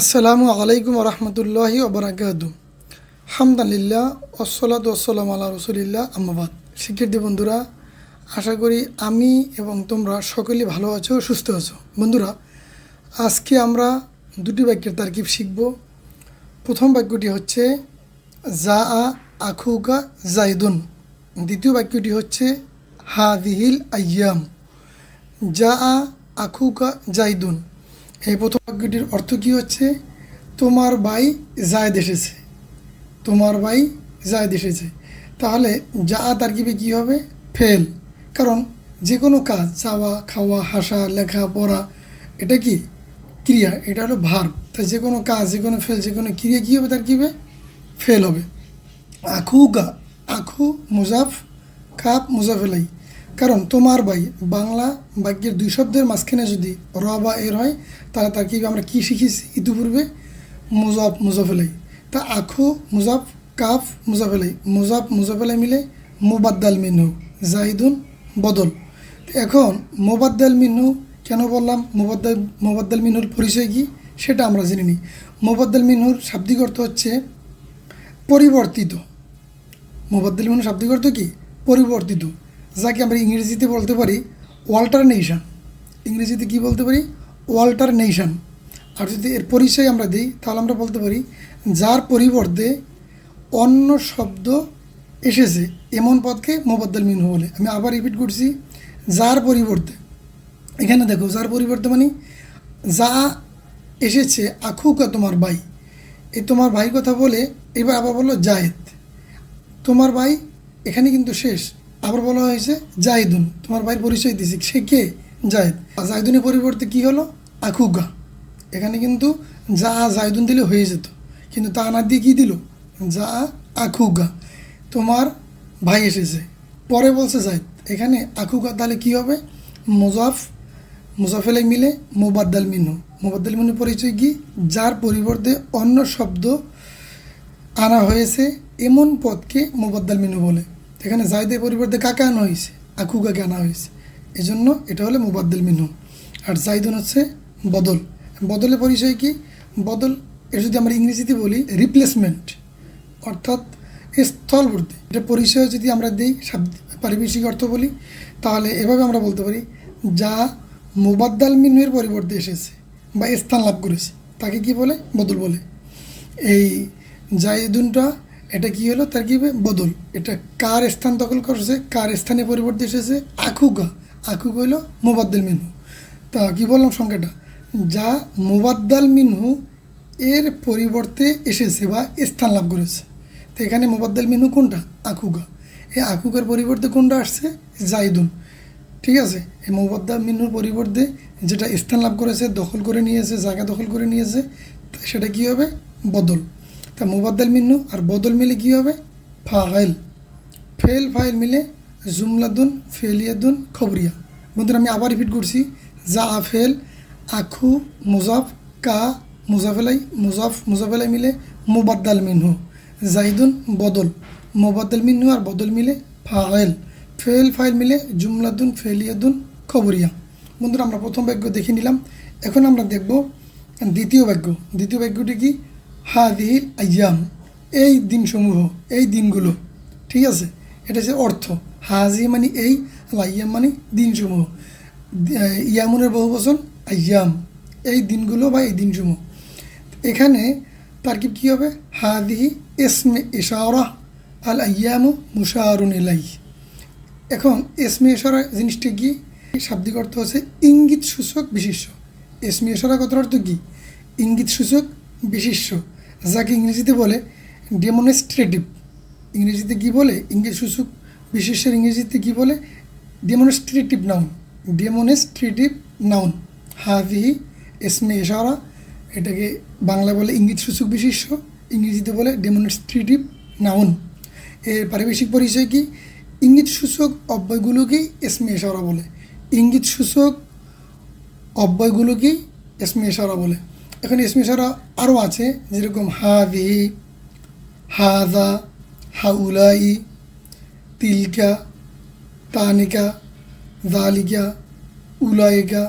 আসসালামু আলাইকুম রহমতুল্লাহি ওবরাকাতু হামদালিল্লাহ ওসলাত ওসালাম আল্লাহ রসুলিল্লাহ আম্মাবাদ শিক্ষার্থী বন্ধুরা, আশা করি আমি এবং তোমরা সকলেই ভালো আছো, সুস্থ আছো। বন্ধুরা, আজকে আমরা দুটি বাক্যের তারকিব শিখব। প্রথম বাক্যটি হচ্ছে জা আ আখুকা জাইদুন। দ্বিতীয় বাক্যটি হচ্ছে হাদিহিল আয়াম যা আ আখুকা জাইদুন। এই প্রথম বাক্যটির অর্থ কী হচ্ছে? তোমার ভাই জায়দ এসেছে। তোমার ভাই জায়দ এসেছে। তাহলে যা তার তারকিবে কী হবে? ফেল। কারণ যে কোনো কাজ, চাওয়া, খাওয়া, হাসা, লেখা, পড়া, এটা কি? ক্রিয়া। এটা হলো ভার। তাই যে কোনো কাজ যে কোনো ফেল যে কোনো ক্রিয়া কী হবে তারকিবে ফেল হবে। আখু গা। আখু, মুজাফ, কাপ, মুজাফেলাই। কারণ তোমার ভাই বাংলা বাক্যের দুই শব্দের মাঝখানে যদি র বা এর হয়, তাহলে তার কি আমরা কী শিখেছি ইতিপূর্বে? মুজাফ, মুজাফেলাই। তা আখু, মুজাফ, কাফ, মুজাফেলাই। মুজাফ, মুজাফেলাই মিলে মুবাদ্দাল মিনহু, জাহিদুন, বদল। এখন মোবাদ্দাল মিনহু কেন বললাম? মোবাদ্দাল মোবাদ্দাল মিনহুর পরিচয় কী? সেটা আমরা জেনে নিই। মোবাদ্দাল মিনহুর শাব্দিক অর্থ হচ্ছে পরিবর্তিত। মোবাদ্দিল মানে শাব্দিক অর্থ কি? পরিবর্তিত। যাকে আমরা ইংরেজিতে বলতে পারি ওয়াল্টারনেশন। ইংরেজিতে কি বলতে পারি? ওয়াল্টারনেশন। আর যদি এর পরিচয় আমরা দিই, তাহলে আমরা বলতে পারি, যার পরিবর্তে অন্য শব্দ এসেছে, এমন পদকে মোবাদ্দাল মিনহু বলে। আমি আবার রিপিট করছি, যার পরিবর্তে। এখানে দেখো, যার পরিবর্তে মানে যা এসেছে, আখুকা তোমার ভাই। এই তোমার ভাই কথা বলে, এবার আবার বলল জায়েদ। তোমার ভাই এখানে কিন্তু শেষ। আবার বলা হয়েছে, জাহিদুন, তোমার ভাইয়ের পরিচয় দিয়েছি সে কে? জাহিদ। জাহিদুনের পরিবর্তে কি হলো? আখুগা। এখানে কিন্তু যা জাহিদুন দিলে হয়ে যেত। কিন্তু তা না দিয়ে কী দিল? যা আখুগা। তোমার ভাই এসেছে। পরে বলছে জাহিদ, এখানে আখুগা তাহলে কি হবে? মুজাফ, মুজাফেলে মিলে মোবাদ্দাল মিনু। মোবাদ্দাল মিনু পরিচয় কি? যার পরিবর্তে অন্য শব্দ আনা হয়েছে এমন পদকে মোবাদ্দাল মিনু বলে। এখানে জায়দের পরিবর্তে কাকে আনা হয়েছে আকুকাকে আনা হয়েছে। এই জন্য এটা হলো মোবাদ্দাল মিনু আর জাইদুন হচ্ছে বদল। বদলের পরিচয় কি? বদল এর যদি আমরা ইংরেজিতে বলি রিপ্লেসমেন্ট অর্থাৎ স্থলবর্তী। এটা পরিচয় যদি আমরা দিই পারিবেশিক অর্থ বলি, তাহলে এভাবে আমরা বলতে পারি, যা মুবাদ্দাল মিনুয়ের পরিবর্তে এসেছে বা স্থান লাভ করেছে, তাকে কি বলে? বদল বলে। এই জাইদুনটা এটা কি হলো? তার কি? বদল। এটা কার স্থান দখল করেছে? কার স্থানে পরিবর্তে এসেছে? আখুগা আখুগা হলো মোবাদ্দাল মিনহু। তা কি বললাম সংখ্যাটা যা মোবাদ্দাল মিনহু এর পরিবর্তে এসেছে বা স্থান লাভ করেছে। তো এখানে মোবাদ্দাল মিনহু কোনটা? আখুগা এই আখুগার পরিবর্তে কোনটা আসছে? জাইদুন। ঠিক আছে? এই মোবাদ্দাল মিনুর পরিবর্তে যেটা স্থান লাভ করেছে, দখল করে নিয়েছে, জায়গা দখল করে নিয়েছে সেটা কী হবে? বদল। তা মোবাদ্দাল মিন্নু আর বদল মিলে কী হবে? ফাইল ফেল ফাইল মিলে জুমলাদুন ফেলিয়াদুন খবরিয়া। বন্ধুরা, আমি আবার রিপিট করছি। যা আফেল আখু, মুজাফ, কা, মুজাফেলাই, মুজাফ, মুজাফেলাই মিলে মোবাদ্দাল মিনহু জাহিদুন, বদল। মোবাদ্দাল মিনহু আর বদল মিলে ফাইল ফেল ফাইল মিলে জুমলাদুন ফেলিয়াদুন খবরিয়া। বন্ধুরা, আমরা প্রথম বাক্য দেখে নিলাম। এখন আমরা দেখব দ্বিতীয় বাক্য। দ্বিতীয় বাক্যটি কি? হাদিহিল আয়াম, এই দিনসমূহ, এই দিনগুলো, ঠিক আছে? এটা হচ্ছে অর্থ। হাজি মানে এই আয়াম মানে দিনসমূহ। ইয়ামুনের বহু বচন, আয়াম, এই দিনগুলো বা এই দিনসমূহ। এখানে তারকিব কী হবে? হাদিহি এসমে ইশারা, আল আয়ামু মুশারুন এলাই এখন এসমে ইশারা জিনিসটা কি? শাব্দিক অর্থ হচ্ছে ইঙ্গিত সূচক বিশিষ্ট। এসমে ইশারা কথার অর্থ কি? ইঙ্গিত সূচক বিশিষ্ট। যাকে ইংরেজিতে বলে ডেমনস্ট্রেটিভ ইংরেজিতে কি বলে? ইঙ্গিত সূচক বিশেষের ইংরেজিতে কি বলে? ডেমনস্ট্রেটিভ নাউন ডেমনস্ট্রেটিভ নাউন হাদিহি এসমে ইশারা, এটাকে বাংলা বলে ইঙ্গিত সূচক বিশিষ্ট ইংরেজিতে বলে ডেমনস্ট্রেটিভ নাউন এর পারিবেশিক পরিচয় কি? ইঙ্গিত সূচক অব্যয়গুলোকেই এসমে ইশারা বলে। ইঙ্গিত সূচক অব্যয়গুলোকেই এসমে ইশারা বলে। এখন এসমে ইশারা আরও আছে, যেরকম হাদিহি হাদা, হাউলাই, তিলকা, তানিকা, জালিকা, উলাইকা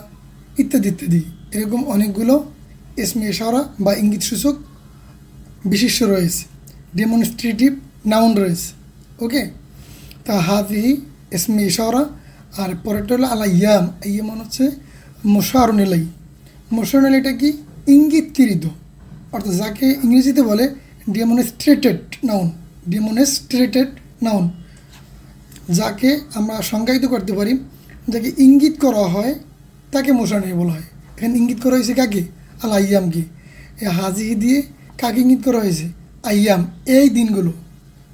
ইত্যাদি ইত্যাদি। এরকম অনেকগুলো এসমে ইশারা বা ইঙ্গিত সূচক বিশিষ্ট রয়েছে। ডেমনস্ট্রেটিভ নাউন রয়েছে। ওকে? তা হাদিহি এসমে ইশারা আর পরেরটা হলো আলা ইয়াম মানে হচ্ছে মোশারুনেলাই মোশারুনেলাইটা কি? ইঙ্গিতকৃত অর্থাৎ যাকে ইংরেজিতে বলে ডেমনস্ট্রেটেড নাউন ডেমনস্ট্রেটেড নাউন যাকে আমরা সংজ্ঞায়িত করতে পারি, যাকে ইঙ্গিত করা হয়, তাকে মোশারুনেলাই বলা হয়। এখানে ইঙ্গিত করা হয়েছে কাকে? আল আইয়ামকে। এই হাজি দিয়ে কাকে ইঙ্গিত করা হয়েছে? আইয়াম, এই দিনগুলো,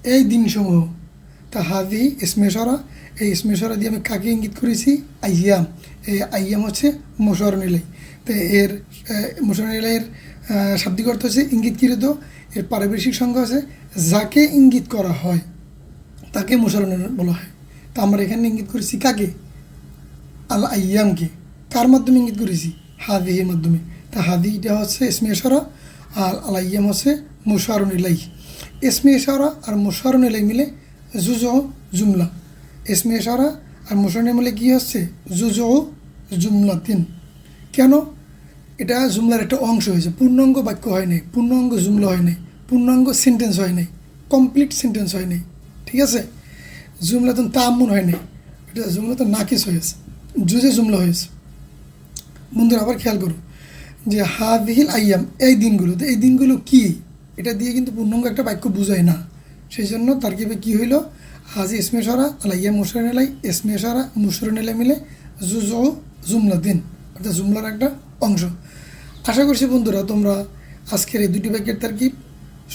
এই দিনসমূহ। তা হাজি, স্মেশরা, এই স্মেশরা দিয়ে আমি কাকে ইঙ্গিত করেছি? আইয়াম। এই আইয়াম হচ্ছে মোশার নিলাই। তো এর মোশার নিলাইয়ের শাব্দিক অর্থ হচ্ছে ইঙ্গিতকৃত এর পারিবেশিক সংখ্যা আছে, যাকে ইঙ্গিত করা হয়, তাকে মোশার বলা হয়। তা আমরা এখানে ইঙ্গিত করেছি কাকে? আল আইয়ামকে। কার মাধ্যমে ইঙ্গিত করেছি? হাদিহির মাধ্যমে। তা হাদিটা হচ্ছে ইসমে ইশারা আর আল আইয়াম হচ্ছে মুশারুন ইলাই ইসমে ইশারা আর মুশারুন ইলাই মিলে জুজ জুমলা। ইসমে ইশারা আর মুশারুন মিলে কী হচ্ছে? জুজ জুমলা তিন কেন? এটা জুমলার একটা অংশ হয়েছে। পূর্ণাঙ্গ বাক্য হয় নাই, পূর্ণাঙ্গ জুমলা হয় নাই, পূর্ণাঙ্গ সেন্টেন্স হয় নাই কমপ্লিট সেন্টেন্স হয় নাই, ঠিক আছে? জুমলা তো তামুন হয় নাই, এটা জুমলা তো নাকিস হয়েছে, জুজে জুমলা হয়েছে। বন্ধুরা, আবার খেয়াল করো যে হা হাদিহিল আইয়াম, এই দিনগুলো তো এই দিনগুলো কি? এটা দিয়ে কিন্তু পূর্ণাঙ্গ একটা বাক্য বোঝায় না। সেই জন্য তার কি কী হইল? হাজি ইসমে সরা আলাইয়া মুসরন এলাই ইসমে সরা এলাই মিলে জুজ জুমলা দিন, অর্থাৎ জুমলার একটা অংশ। আশা করছি বন্ধুরা তোমরা আজকের এই দুটি ব্যাগের তারকিব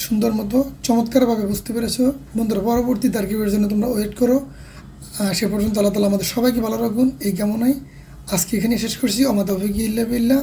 সুন্দর মতো, চমৎকারভাবে বুঝতে পেরেছ। বন্ধুরা, পরবর্তী তারকিবের জন্য তোমরা ওয়েট করো। সে পর্যন্ত আল্লাহ তালা আমাদের সবাইকে ভালো রাখুন। এই কেমনই আজকে এখানে শেষ করছি। আমাদের অভিজ্ঞ ইল্লা